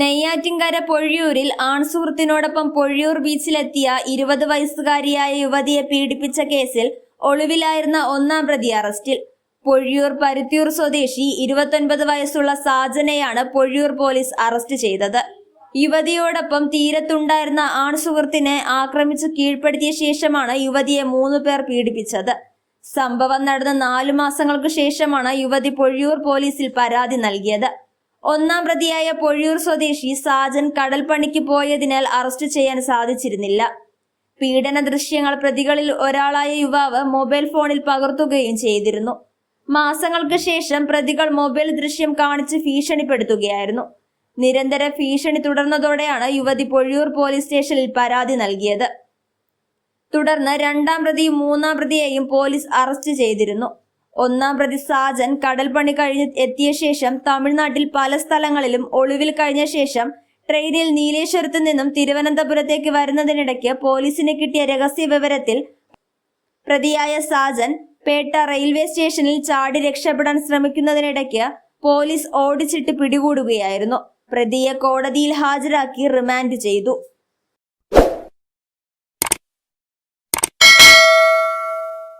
നെയ്യാറ്റിൻകര പൊഴിയൂരിൽ ആൺസുഹൃത്തിനോടൊപ്പം പൊഴിയൂർ ബീച്ചിലെത്തിയ ഇരുപത് വയസ്സുകാരിയായ യുവതിയെ പീഡിപ്പിച്ച കേസിൽ ഒളിവിലായിരുന്ന ഒന്നാം പ്രതി അറസ്റ്റിൽ. പൊഴിയൂർ പരുത്തിയൂർ സ്വദേശി ഇരുപത്തൊൻപത് വയസ്സുള്ള സാജനയാണ് പൊഴിയൂർ പോലീസ് അറസ്റ്റ് ചെയ്തത്. യുവതിയോടൊപ്പം തീരത്തുണ്ടായിരുന്ന ആൺസുഹൃത്തിനെ ആക്രമിച്ചു കീഴ്പ്പെടുത്തിയ ശേഷമാണ് യുവതിയെ മൂന്നു പേർ പീഡിപ്പിച്ചത്. സംഭവം നടന്ന നാലു മാസങ്ങൾക്ക് ശേഷമാണ് യുവതി പൊഴിയൂർ പോലീസിൽ പരാതി നൽകിയത്. ഒന്നാം പ്രതിയായ പൊഴിയൂർ സ്വദേശി സാജൻ കടൽപ്പണിക്ക് പോയതിനാൽ അറസ്റ്റ് ചെയ്യാൻ സാധിച്ചിരുന്നില്ല. പീഡന ദൃശ്യങ്ങൾ പ്രതികളിൽ ഒരാളായ യുവാവ് മൊബൈൽ ഫോണിൽ പകർത്തുകയും ചെയ്തിരുന്നു. മാസങ്ങൾക്ക് ശേഷം പ്രതികൾ മൊബൈൽ ദൃശ്യം കാണിച്ച് ഭീഷണിപ്പെടുത്തുകയായിരുന്നു. നിരന്തര ഭീഷണി തുടർന്നതോടെയാണ് യുവതി പൊഴിയൂർ പോലീസ് സ്റ്റേഷനിൽ പരാതി നൽകിയത്. തുടർന്ന് രണ്ടാം പ്രതിയും മൂന്നാം പ്രതിയെയും പോലീസ് അറസ്റ്റ് ചെയ്തിരുന്നു. ഒന്നാം പ്രതി സാജൻ കടൽപ്പണി കഴിഞ്ഞ് എത്തിയ ശേഷം തമിഴ്നാട്ടിൽ പല സ്ഥലങ്ങളിലും ഒളിവിൽ കഴിഞ്ഞ ശേഷം ട്രെയിനിൽ നീലേശ്വരത്തു നിന്നും തിരുവനന്തപുരത്തേക്ക് വരുന്നതിനിടയ്ക്ക് പോലീസിന് കിട്ടിയ രഹസ്യ വിവരത്തിൽ പ്രതിയായ സാജൻ പേട്ട റെയിൽവേ സ്റ്റേഷനിൽ ചാടി രക്ഷപ്പെടാൻ ശ്രമിക്കുന്നതിനിടയ്ക്ക് പോലീസ് ഓടിച്ചിട്ട് പിടികൂടുകയായിരുന്നു. പ്രതിയെ കോടതിയിൽ ഹാജരാക്കി റിമാൻഡ് ചെയ്തു.